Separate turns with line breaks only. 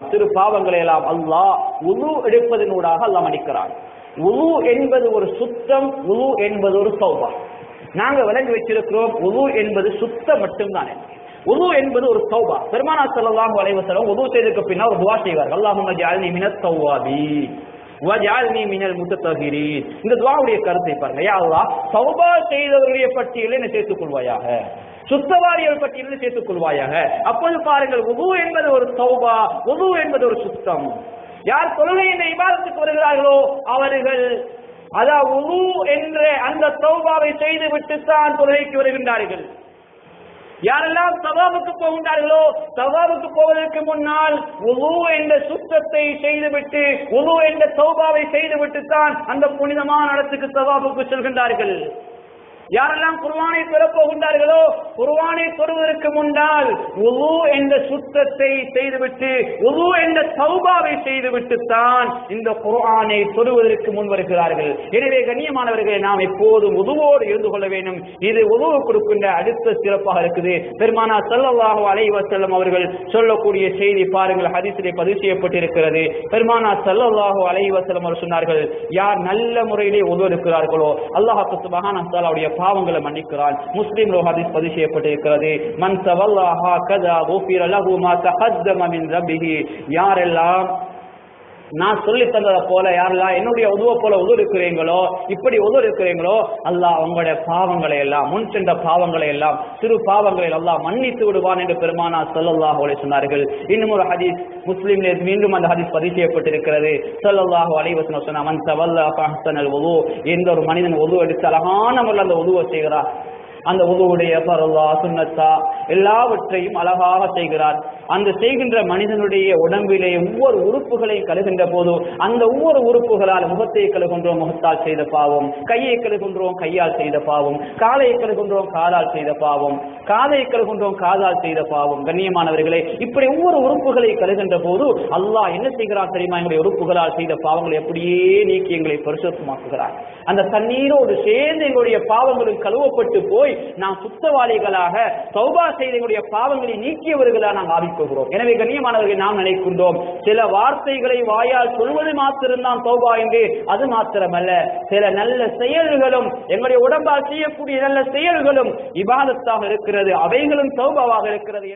சிறு பாவங்களை எல்லாம் அல்லாஹ் உலு எடுப்பதனூடாக அல்லாஹ் மன்னிக்கிறான். உலு என்பது ஒரு சுத்தம் உலு என்பது ஒரு சௌபா நாங்க விளங்கி வச்சிருக்கிறோம் உலு என்பது சுத்தம் மட்டும்தானே. உது என்பது ஒரு சௌபா பெருமானா செல்லலாம் அலைஹி வஸல்லம் உது செய்ததுக்கு பின்னால் ஒரு துஆ செய்வார் அல்லாஹும்ம ஜஅல்னி மினத் சௌவாபி வஜால்னி மினல் முத்தத்தஹிரீன் இந்த துவாவுடைய கருத்தை பாருங்க. யா அல்லாஹ் தௌபா செய்தவர்களுடைய பட்டியலில் என்ன சேர்த்துக் கொள்வாயாக. சுத்தவாரியல் பட்டியலில் சேர்த்துக் கொள்வாயாக. அப்போது பாருங்கள் உது என்பது ஒரு தௌபா உது என்பது ஒரு சுத்தம். யார் தொழுகை என்ற இபாதத்துக்கு வருகிறார்களோ அவர்கள் அதாவது உது என்ற அந்த தௌபாவை செய்து விட்டுத்தான் தொழுகைக்கு வருகின்றார்கள். யாரெல்லாம் தவாவுக்கு போகின்றார்களோ தவாவுக்கு போவதற்கு முன்னால் உது என்ற சுத்த சுத்தத்தை செய்துவிட்டு உணவு என்ற சௌபாவை செய்துவிட்டு தான் அந்த புனிதமான இடத்துக்கு சவாபுக்கு செல்கின்றார்கள். யாரெல்லாம் குர்வானை பெறப் போகின்றார்களோ குர்வானை பெறுவதற்கு முன்னால் உது என்ற சுத்தத்தை செய்துவிட்டு உது என்ற சௌபாவை செய்துவிட்டு தான் இந்த குர்ஆனை தொடுவதற்கு முன் வருகிறார்கள். எனவே கண்ணியமானவர்களை நாம் எப்போதும் உதுவோடு இருந்து கொள்ள வேண்டும். இது உதவு கொடுக்கின்ற அடுத்த சிறப்பாக இருக்குது. பெருமானா ஸல்லல்லாஹு அலைஹி செல்லம் அவர்கள் சொல்லக்கூடிய செய்தி பாருங்கள். ஹதீஸிலே பதிவு செய்யப்பட்டிருக்கிறது. பெருமானா ஸல்லல்லாஹு அலைஹி செல்லம் அவர் சொன்னார்கள் யார் நல்ல முறையிலே உதவு இருக்கிறார்களோ அல்லாஹ் சுப்ஹானஹு பாவங்களை மன்னிக்கிறான். முஸ்லீம் ஹதீஸ் பதிவு செய்யப்பட்டிருக்கிறது. மன் தவல்லாஹா கதா குஃபிர லஹு மா தஹத்தம மின் ரப்பிஹி. யாரெல்லாம் நான் சொல்லி தந்ததை போல யாரெல்லாம் என்னுடைய உதவ போல உதவு இருக்கிறீங்களோ இப்படி உதவு இருக்கிறீங்களோ அல்லாஹ் அவங்களுடைய பாவங்களை எல்லாம் முன் சென்ற பாவங்களை எல்லாம் சிறு பாவங்களை அல்லாஹ் மன்னித்து விடுவான் என்று பெருமானா ஸல்லல்லாஹு அலைஹி சொன்னார்கள். இன்னும் ஒரு ஹதீஸ் முஸ்லீம் மீண்டும் அந்த ஹதீஸ் பதிவு செய்யப்பட்டிருக்கிறது. ஸல்லல்லாஹு அலைஹி வஸல்லம் சொன்ன மன் தவல்ல எந்த ஒரு மனிதன் உதவு எடுத்து அழகான முறையில் அந்த உதவ செய்கிறார். அந்த உதவுடைய பரவா சுண்ணத்தா எல்லாவற்றையும் அழகாக செய்கிறார். அந்த செய்கின்ற மனிதனுடைய உடம்பிலே ஒவ்வொரு உறுப்புகளையும் கழுகின்ற போது அந்த ஒவ்வொரு உறுப்புகளால் முகத்தை கழுகின்றோம் முகத்தால் செய்த பாவம். கையை கழுகின்றோம் கையால் செய்த பாவம். காலை கழுகின்றோம் காலால் செய்த பாவம். காதை கழுகின்றோம் காதால் செய்த பாவம். கண்ணியமானவர்களே இப்படி ஒவ்வொரு உறுப்புகளை கழுகின்ற போது அல்லாஹ் என்ன செய்கிறார் தெரியுமா? எங்களுடைய உறுப்புகளால் செய்த பாவங்களை எப்படியே நீக்கி எங்களை பரிசுத்தமாக்குகிறார். அந்த தண்ணீரோடு சேர்ந்து எங்களுடைய பாவங்களும் கழுவப்பட்டு போய் நாம் சுத்தவாளிகளாக சௌபா செய்த பாவங்களை நீக்கியவர்களாக நாம் ஆவிக்கொள்கிறோம். எனவே கண்ணியமானவர்கள் நாம் நினைக்கின்றோம். சில வார்த்தைகளை வாயால் சொல்வது மாத்திரம்தான் சௌபா என்று அது மாத்திரமல்ல. சில நல்ல செயல்களும் எங்களுடைய உடம்பால் செய்யக்கூடிய நல்ல செயல்களும் இபாதத்தாக இருக்கிறது. அவைகளும் சௌபாவாக இருக்கிறது.